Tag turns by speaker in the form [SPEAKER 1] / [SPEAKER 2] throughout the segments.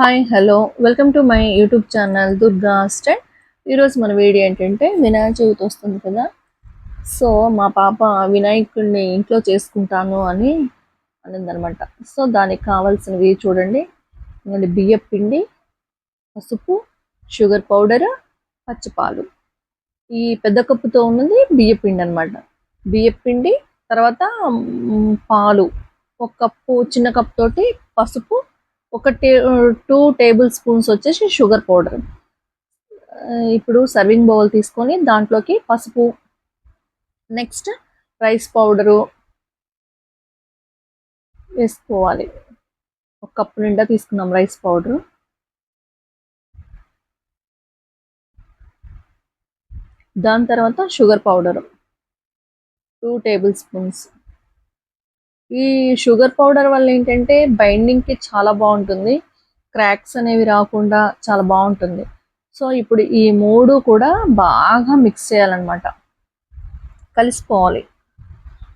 [SPEAKER 1] Hi hello welcome to my YouTube channel Durga stent ఈరోజు మన video ఏంటంటే వినాయక చవితి వస్తుంది కదా. సో మా పాప వినాయకుడిని ఇంట్లో చేసుకుంటాను అని అనిందనమాట. సో దానికి కావాల్సినవి చూడండి. ఇంకోటి బియ్యం పిండి పసుపు షుగర్ పౌడర్ పచ్చిపాలు. ఈ పెద్ద కప్పుతో ఉన్నది బియ్య పిండి అనమాట బియ్య పిండి తర్వాత పాలు. ఒక కప్పు చిన్న కప్ తోటి పసుపు ఒక టే టూ టేబుల్ స్పూన్స్ వచ్చేసి షుగర్ పౌడర్. ఇప్పుడు సర్వింగ్ బౌల్ తీసుకొని దాంట్లోకి పసుపు నెక్స్ట్ రైస్ పౌడరు వేసుకోవాలి. ఒక కప్పు నిండా తీసుకున్నాం రైస్ పౌడరు. దాని తర్వాత షుగర్ పౌడర్. Two tablespoons. ఈ షుగర్ పౌడర్ వల్ల ఏంటంటే బైండింగ్కి చాలా బాగుంటుంది. క్రాక్స్ అనేవి రాకుండా చాలా బాగుంటుంది. సో ఇప్పుడు ఈ మూడు కూడా బాగా మిక్స్ చేయాలన్నమాట. కలిసిపోవాలి.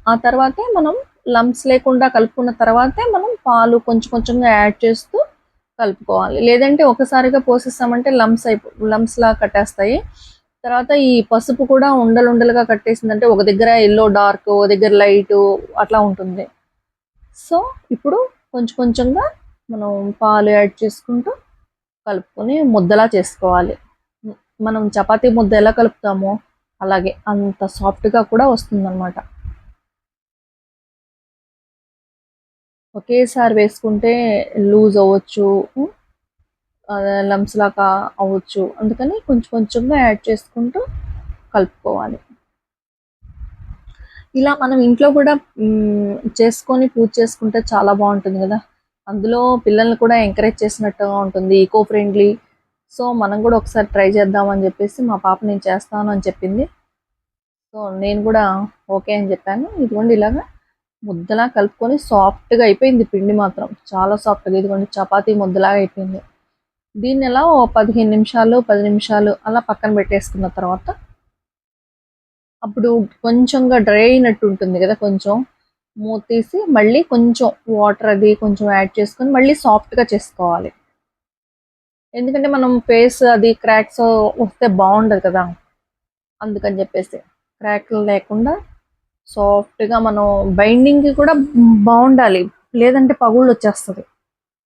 [SPEAKER 1] ఆ తర్వాతే మనం లంప్స్ లేకుండా కలుపుకున్న తర్వాతే మనం పాలు కొంచెం కొంచెంగా యాడ్ చేస్తూ కలుపుకోవాలి. లేదంటే ఒకసారిగా పోసేస్తామంటే లంప్స్ అయిపో లంప్స్ లా కట్టేస్తాయి. తర్వాత ఈ పసుపు కూడా ఉండలు ఉండలుగా కట్టేసిందంటే ఒక దగ్గర ఎల్లో డార్క్ ఒక దగ్గర లైట్ అట్లా ఉంటుంది. సో ఇప్పుడు కొంచెం కొంచెంగా మనం పాలు యాడ్ చేసుకుంటూ కలుపుకొని ముద్దలా చేసుకోవాలి. మనం చపాతీ ముద్ద ఎలా కలుపుతామో అలాగే అంత సాఫ్ట్గా కూడా వస్తుందన్నమాట. ఒకేసారి వేసుకుంటే లూజ్ అవ్వచ్చు లంప్స్ లాగా అవ్వచ్చు. అందుకని కొంచెం కొంచెంగా యాడ్ చేసుకుంటూ కలుపుకోవాలి. ఇలా మనం ఇంట్లో కూడా చేసుకొని పూజ చేసుకుంటే చాలా బాగుంటుంది కదా. అందులో పిల్లల్ని కూడా ఎంకరేజ్ చేసినట్టుగా ఉంటుంది ఈకో ఫ్రెండ్లీ సో మనం కూడా ఒకసారి ట్రై చేద్దామని చెప్పేసి మా పాప నేను చేస్తాను అని చెప్పింది. సో నేను కూడా ఓకే అని చెప్పాను. ఇదిగోండి ఇలాగా ముద్దలా కలుపుకొని సాఫ్ట్గా అయిపోయింది పిండి మాత్రం. చాలా సాఫ్ట్గా ఇదిగోండి చపాతీ ముద్దలాగా అయిపోయింది. దీన్ని ఎలా ఓ పదిహేను నిమిషాలు పది నిమిషాలు అలా పక్కన పెట్టేసుకున్న తర్వాత అప్పుడు కొంచెంగా డ్రై అయినట్టు ఉంటుంది కదా కొంచెం మూత తీసి మళ్ళీ కొంచెం వాటర్ అది కొంచెం యాడ్ చేసుకొని మళ్ళీ సాఫ్ట్గా చేసుకోవాలి. ఎందుకంటే మనం ఫేస్ అది క్రాక్స్ వస్తే బాగుండదు కదా అందుకని చెప్పేసి. క్రాక్లు లేకుండా సాఫ్ట్గా మనం బైండింగ్కి కూడా బాగుండాలి లేదంటే పగుళ్ళు వచ్చేస్తుంది.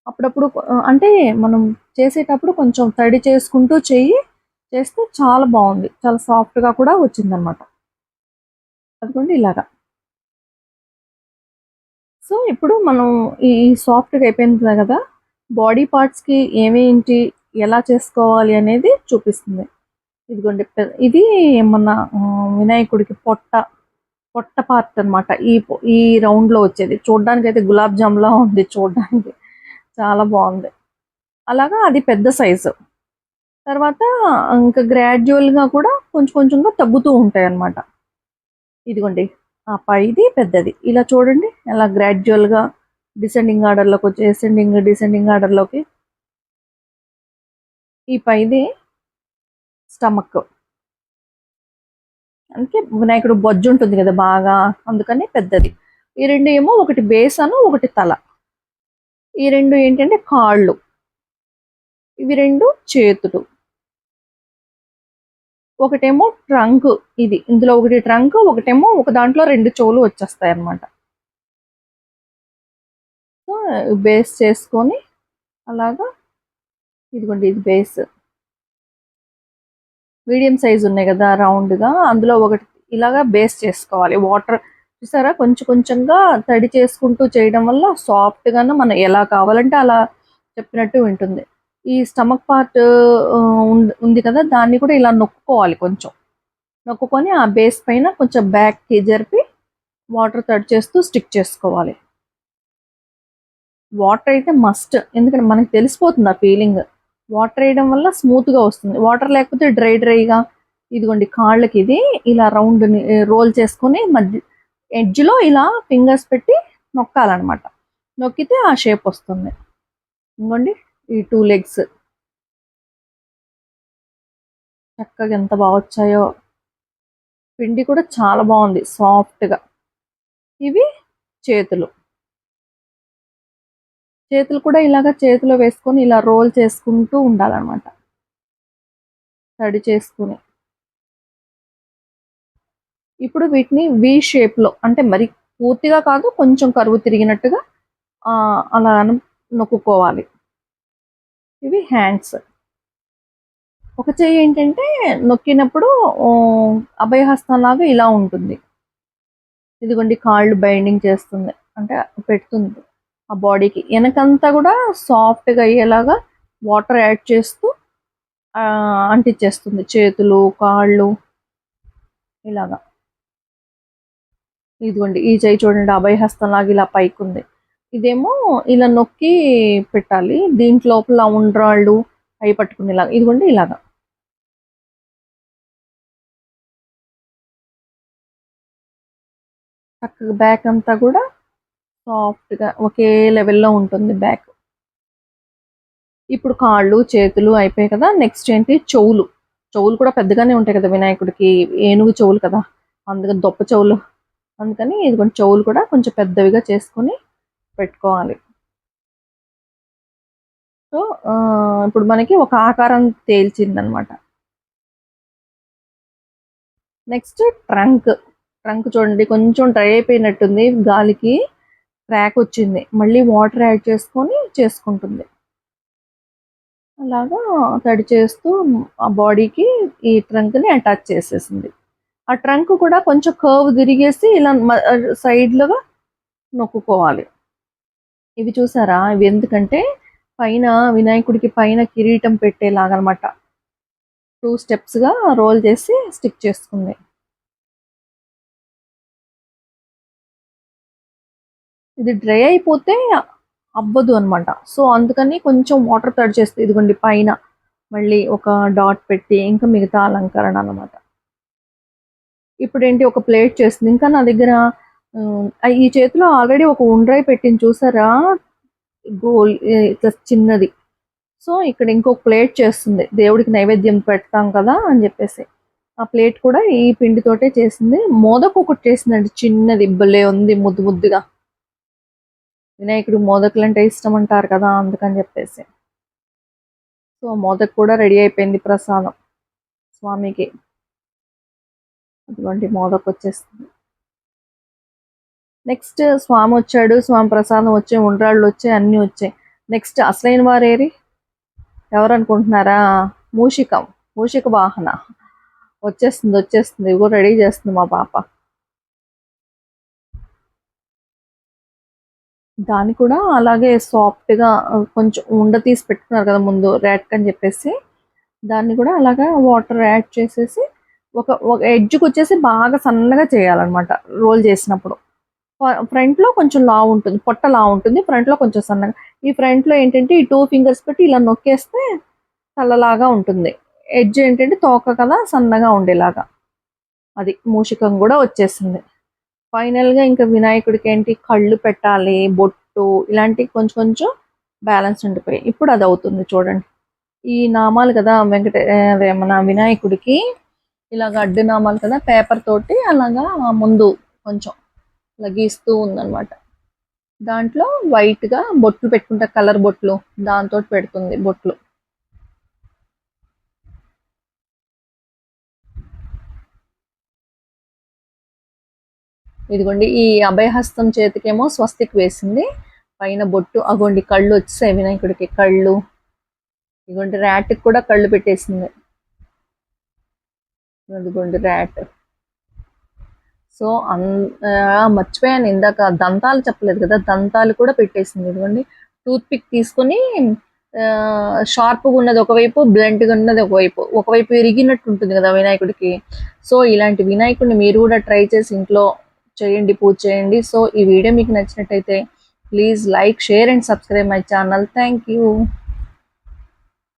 [SPEAKER 1] అప్పుడప్పుడు అంటే మనం చేసేటప్పుడు కొంచెం తడి చేసుకుంటూ చెయ్యి చేస్తే చాలా బాగుంది. చాలా సాఫ్ట్గా కూడా వచ్చిందనమాట. అదిగోండి ఇలాగా. సో ఇప్పుడు మనం ఈ సాఫ్ట్గా అయిపోయింది కదా బాడీ పార్ట్స్కి ఏమేంటి ఎలా చేసుకోవాలి అనేది చూపిస్తుంది. ఇదిగోండి ఇది మన వినాయకుడికి పొట్ట పొట్ట పార్ట్ అన్నమాట. ఈ ఈ రౌండ్లో వచ్చేది. చూడడానికి అయితే గులాబ్ జామ్లా ఉంది చూడడానికి. చాలా బాగుంది. అలాగా అది పెద్ద సైజు. తర్వాత ఇంకా గ్రాడ్యువల్గా కూడా కొంచెం కొంచెంగా తగ్గుతూ ఉంటాయి అన్నమాట ఇదిగోండి ఆ పైది పెద్దది. ఇలా చూడండి అలా గ్రాడ్యువల్గా డిసెండింగ్ ఆర్డర్లోకి వచ్చి ఎసెండింగ్ డిసెండింగ్ ఆర్డర్లోకి. ఈ పైది స్టమక్ అందుకే వినాయకుడు బొజ్జు ఉంటుంది కదా బాగా అందుకని పెద్దది. ఈ రెండు ఏమో ఒకటి బేసను ఒకటి తల. ఈ రెండు ఏంటంటే కాళ్ళు. ఇవి రెండు చేతులు. ఒకటేమో ట్రంక్ ఇది. ఇందులో ఒకటి ట్రంక్ ఒకటేమో ఒక దాంట్లో రెండు చెవులు వచ్చేస్తాయి అన్నమాట. సో బేస్ చేసుకొని అలాగా ఇదిగోండి ఇది బేస్ మీడియం సైజ్ ఉన్నాయి కదా రౌండ్గా గా. అందులో ఒకటి ఇలాగా బేస్ చేసుకోవాలి. వాటర్ చూసారా? కొంచెం కొంచెంగా తడి చేసుకుంటూ చేయడం వల్ల సాఫ్ట్గాను మనం ఎలా కావాలంటే అలా చెప్పినట్టు వింటుంది ఈ స్టమక్ పార్ట్ ఉంది కదా దాన్ని కూడా ఇలా నొక్కుకోవాలి కొంచెం. నొక్కుకొని ఆ బేస్ పైన కొంచెం బ్యాక్కి జరిపి వాటర్ తడి చేస్తూ స్టిక్ చేసుకోవాలి. వాటర్ అయితే మస్ట్ ఎందుకంటే మనకి తెలిసిపోతుంది ఆ ఫీలింగ్. వాటర్ వేయడం వల్ల స్మూత్గా వస్తుంది. వాటర్ లేకపోతే డ్రై డ్రైగా ఇదిగోండి కాళ్ళకి ఇది ఇలా రౌండ్ రోల్ చేసుకొని మధ్య ఎడ్జ్లో ఇలా ఫింగర్స్ పెట్టి నొక్కాలన్నమాట. నొక్కితే ఆ షేప్ వస్తుంది. ఇంకోండి ఈ టూ లెగ్స్ చక్కగా ఎంత బాగా వచ్చాయో. పిండి కూడా చాలా బాగుంది సాఫ్ట్గా. ఇవి చేతులు. చేతులు కూడా ఇలాగ చేతిలో వేసుకొని ఇలా రోల్ చేసుకుంటూ ఉండాలన్నమాట. తడి చేసుకుని. ఇప్పుడు వీటిని వి షేప్లో అంటే మరి పూర్తిగా కాదు కొంచెం కరువు తిరిగినట్టుగా అలా నొక్కుకోవాలి. ఇవి హ్యాండ్స్. ఒక చెయ్యి ఏంటంటే నొక్కినప్పుడు అభయహస్తం లాగా ఇలా ఉంటుంది. ఇదిగోండి కాళ్ళు బైండింగ్ చేస్తుంది. అంటే పెడుతుంది. ఆ బాడీకి. వెనకంతా కూడా సాఫ్ట్గా అయ్యేలాగా వాటర్ యాడ్ చేస్తూ అంటించేస్తుంది చేతులు కాళ్ళు ఇలాగా. ఇదిగోండి ఈ చేయి చూడండి అభయహస్తం లాగా ఇలా పైకి ఉంది ఇదేమో ఇలా నొక్కి పెట్టాలి. దీంట్లోపల ఉండ్రాళ్ళు అవి పట్టుకునేలాగా ఇదిగోండి ఇలాగా. చక్కగా బ్యాక్ అంతా కూడా సాఫ్ట్గా ఒకే లెవెల్లో ఉంటుంది బ్యాక్. ఇప్పుడు కాళ్ళు చేతులు అయిపోయాయి కదా. నెక్స్ట్ ఏంటి? చెవులు. చెవులు కూడా పెద్దగానే ఉంటాయి కదా వినాయకుడికి. ఏనుగు చెవులు కదా. అందుకని దొప్ప చెవులు. అందుకని ఇది కొంచెం చెవులు కూడా కొంచెం పెద్దవిగా చేసుకొని పెట్టుకోవాలి. సో ఇప్పుడు మనకి ఒక ఆకారం తేల్చిందనమాట. Next trunk. ట్రంక్ చూడండి కొంచెం డ్రై అయిపోయినట్టుంది. గాలికి క్రాక్ వచ్చింది. మళ్ళీ వాటర్ యాడ్ చేసుకొని చేసుకుంటుంది. అలాగా తడి చేస్తూ ఆ బాడీకి ఈ ట్రంక్ని అటాచ్ చేసేసింది. ఆ ట్రంక్ కూడా కొంచెం కర్వ్ తిరిగేసి ఇలా సైడ్లుగా నొక్కుకోవాలి. ఇవి చూసారా? ఇవి ఎందుకంటే పైన వినాయకుడికి పైన కిరీటం పెట్టేలాగనమాట. టూ స్టెప్స్గా రోల్ చేసి స్టిక్ చేసుకుంది. ఇది డ్రై అయిపోతే అవ్వదు అనమాట. సో అందుకని కొంచెం వాటర్ తడి చేస్తే ఇదిగోండి పైన మళ్ళీ ఒక డాట్ పెట్టి ఇంకా మిగతా అలంకరణ అనమాట. ఇప్పుడు ఏంటి ఒక ప్లేట్ చేస్తుంది ఇంకా నా దగ్గర ఈ చేతిలో ఆల్రెడీ ఒక ఉండ్రాయి పెట్టింది చూసారా? గోల్ ఇట్లా చిన్నది. సో ఇక్కడ ఇంకొక ప్లేట్ చేస్తుంది. దేవుడికి నైవేద్యం పెడతాం కదా అని చెప్పేసి. ఆ ప్లేట్ కూడా ఈ పిండితోటే చేసింది. మోదకు ఒకటి చేసిందండి చిన్నది ఇబ్బలే ఉంది ముద్దు ముద్దుగా. వినాయకుడు మోదకులు అంటే ఇష్టం అంటారు కదా అందుకని చెప్పేసి. సో మోదక్ కూడా రెడీ అయిపోయింది ప్రసాదం స్వామికి. అటువంటి మోదక్ వచ్చేస్తుంది నెక్స్ట్ స్వామి వచ్చాడు స్వామి ప్రసాదం వచ్చాయి ఉండ్రాళ్ళు వచ్చాయి అన్నీ వచ్చాయి. నెక్స్ట్ అసలైన వారేరి ఎవరు అనుకుంటున్నారా? మూషికం మూషిక వాహన. వచ్చేస్తుంది వచ్చేస్తుంది ఇవి కూడా రెడీ చేస్తుంది మా పాప. దాన్ని కూడా అలాగే సాఫ్ట్గా కొంచెం ఉండ తీసి పెట్టుకున్నారు కదా ముందు ర్యాట్ అని చెప్పేసి. దాన్ని కూడా అలాగా వాటర్ యాడ్ చేసేసి ఒక ఒక ఎడ్జ్కి వచ్చేసి బాగా సన్నగా చేయాలన్నమాట రోల్ చేసినప్పుడు. ఫ్రంట్లో కొంచెం లా ఉంటుంది పొట్ట లా ఉంటుంది ఫ్రంట్లో కొంచెం సన్నగా. ఈ ఫ్రంట్లో ఏంటంటే ఈ టూ ఫింగర్స్ పెట్టి ఇలా నొక్కేస్తే తలలాగా ఉంటుంది. ఎడ్జ్ ఏంటంటే తోక కదా సన్నగా ఉండేలాగా. అది మూషికం కూడా వచ్చేసింది. ఫైనల్గా ఇంకా వినాయకుడికి ఏంటి కళ్ళు పెట్టాలి బొట్టు ఇలాంటివి కొంచెం కొంచెం బ్యాలెన్స్ ఉండిపోయి. ఇప్పుడు అది అవుతుంది చూడండి. ఈ నామాలు కదా వెంకటే అదే మన వినాయకుడికి ఇలాగ అడ్డు నామాలు కదా పేపర్ తోటి అలాగా ముందు కొంచెం ఇలా గీస్తూ ఉందన్నమాట. దాంట్లో వైట్గా బొట్లు పెట్టుకుంటా కలర్ బొట్లు దాంతో పెడుతుంది బొట్లు. ఇదిగోండి ఈ అభయహస్తం చేతికేమో స్వస్తికి వేసింది. పైన బొట్టు అగోండి కళ్ళు వచ్చాయి వినాయకుడికి కళ్ళు. ఇదిగోండి ర్యాట్కి కూడా కళ్ళు పెట్టేసింది. ఇదిగోండి ర్యాట్ సో అన్ మర్చిపోయాను ఇందాక. దంతాలు చెప్పలేదు కదా దంతాలు కూడా పెట్టేసింది. ఇదిగోండి టూత్ పిక్ తీసుకొని షార్ప్గా ఉన్నది ఒకవైపు బ్లంట్గా ఉన్నది ఒకవైపు. ఒకవైపు ఇరిగినట్టు ఉంటుంది కదా వినాయకుడికి. సో ఇలాంటి వినాయకుడిని మీరు కూడా ట్రై చేసి ఇంట్లో చేయండి పూజ చేయండి. సో ఈ వీడియో మీకు నచ్చినట్టయితే please like share and subscribe my channel. Thank you.